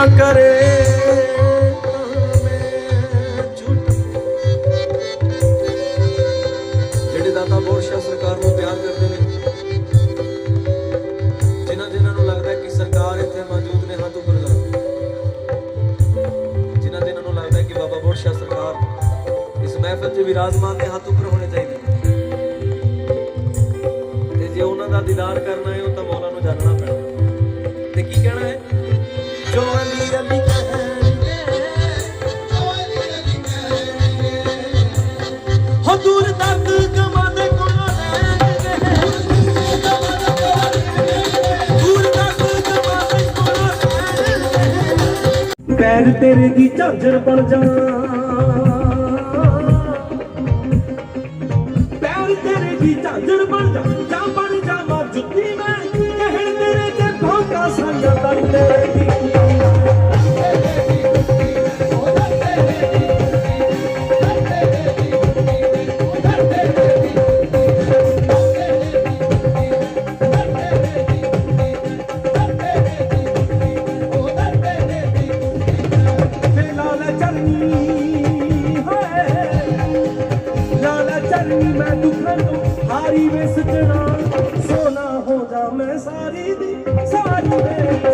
ਨਾ ਕਰੇ ਜਿਹੜੇ ਦਾਤਾ ਬੋਰਸ਼ਾ ਸਰਕਾਰ ਨੂੰ ਪਿਆਰ ਕਰਦੇ ਨੇ, ਜਿਨ੍ਹਾਂ ਜਿਨ੍ਹਾਂ ਨੂੰ ਲੱਗਦਾ ਕਿ ਸਰਕਾਰ ਇੱਥੇ ਮੌਜੂਦ ਨੇ ਹੱਥ ਉੱਪਰ ਕਰੋ ਜਿਨ੍ਹਾਂ ਜਿਨ੍ਹਾਂ ਨੂੰ ਲੱਗਦਾ ਕਿ ਬਾਬਾ ਬੋਰਸ਼ਾ ਸਰਕਾਰ ਇਸ ਮਹਿਫਲ 'ਚ ਵਿਰਾਜਮਾਨ ਨੇ ਹੱਥ ਉੱਪਰ ਹੋਣੇ ਚਾਹੀਦੇ ਤੇ ਜੇ ਉਹਨਾਂ ਦਾ ਦੀਦਾਰ ਕਰਨਾ ਹੈ, ਉਹ ਤਾਂ ਪੈਰ ਤੇਰੇ ਦੀ ਝਾਂਜਰ ਬਣ ਜਾ ਪੈਰ ਤੇਰੇ ਦੀ ਝਾਂਜਰ ਬਣ ਜਾ ਚਰਨੀ ਹੋਏ ਮੈਂ ਦੁੱਖਾਂ ਹਾਰੀ ਵੇ ਸਜਣਾ ਸੋਨਾ ਹੋ ਜਾ ਮੈਂ ਸਾਰੀ ਦੀ ਸਾਰੀ ਵੇ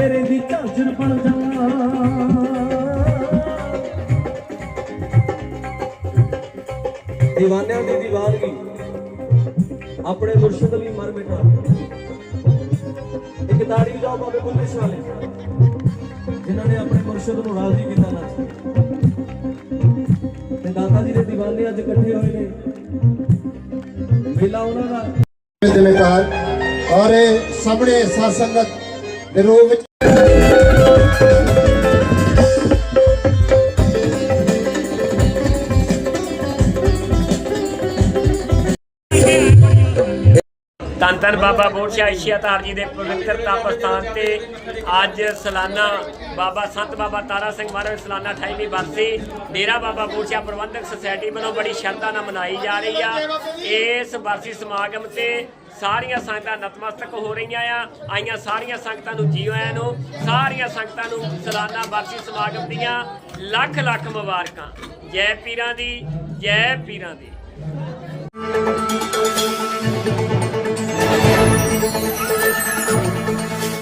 ਤੇਰੇ ਦੀ ਝਾਂਜਰ ਬਣ ਜਾਵਾਂ دیਵਾਨਿਆਂ ਦੀ دیਵਾਨਗੀ ਆਪਣੇ ਮੁਰਸ਼ਿਦ ਲਈ ਮਰ ਬੈਠਾ। ਇੱਕ ਦਾੜੀ ਦਾ ਬਾਬੇ ਬੁੱਲੇ ਸ਼ਾਲੇ ਜਿਨ੍ਹਾਂ ਨੇ ਆਪਣੇ ਮੁਰਸ਼ਿਦ ਨੂੰ ਰਾਜ਼ੀ ਕੀਤਾ ਨਾ। ਤੇ ਦਾਤਾ ਜੀ ਦੇ دیਵਾਨੇ ਅੱਜ ਇਕੱਠੇ ਹੋਏ ਨੇ। ਵੇਲਾ ਉਹਨਾਂ ਦਾ। ਜਨਕਾਰ ਔਰ ਸਾਹਮਣੇ ਸਾਧ ਦੇ ਰੂਪ ਵਿੱਚ ਧੰਨ ਬਾਬਾ ਬੋੜਸ਼ਾ ਏਸ਼ੀਆ ਧਾਰ ਜੀ ਦੇ ਪਵਿੱਤਰ ਤਪ ਸਥਾਨ ਤੇ ਅੱਜ ਸਾਲਾਨਾ ਬਾਬਾ ਸੰਤ ਬਾਬਾ ਤਾਰਾ ਸਿੰਘ ਮਹਾਰਾਜ ਸਾਲਾਨਾ 28ਵੀਂ ਬਰਸੀ। ਡੇਰਾ ਬਾਬਾ ਬੋੜਸ਼ਾ ਪ੍ਰਬੰਧਕ ਸੁਸਾਇਟੀ ਵੱਲੋਂ ਬੜੀ ਸ਼ਰਧਾ ਨਾਲ ਮਨਾਈ ਜਾ ਰਹੀ ਆ। ਇਸ ਬਰਸੀ ਸਮਾਗਮ ਤੇ ਸਾਰੀਆਂ ਸੰਗਤਾਂ ਨਤਮਸਤਕ ਹੋ ਰਹੀਆਂ ਆ। ਆਈਆਂ ਸਾਰੀਆਂ ਸੰਗਤਾਂ ਨੂੰ ਜੀਓ ਆਇਆਂ ਨੂੰ ਸਾਰੀਆਂ ਸੰਗਤਾਂ ਨੂੰ ਸਾਲਾਨਾ ਬਰਸੀ ਸਮਾਗਮ ਦੀਆਂ ਲੱਖ ਲੱਖ ਮੁਬਾਰਕਾਂ। ਜੈ ਪੀਰਾਂ ਦੀ, ਜੈ ਪੀਰਾਂ ਦੀ। Thank you.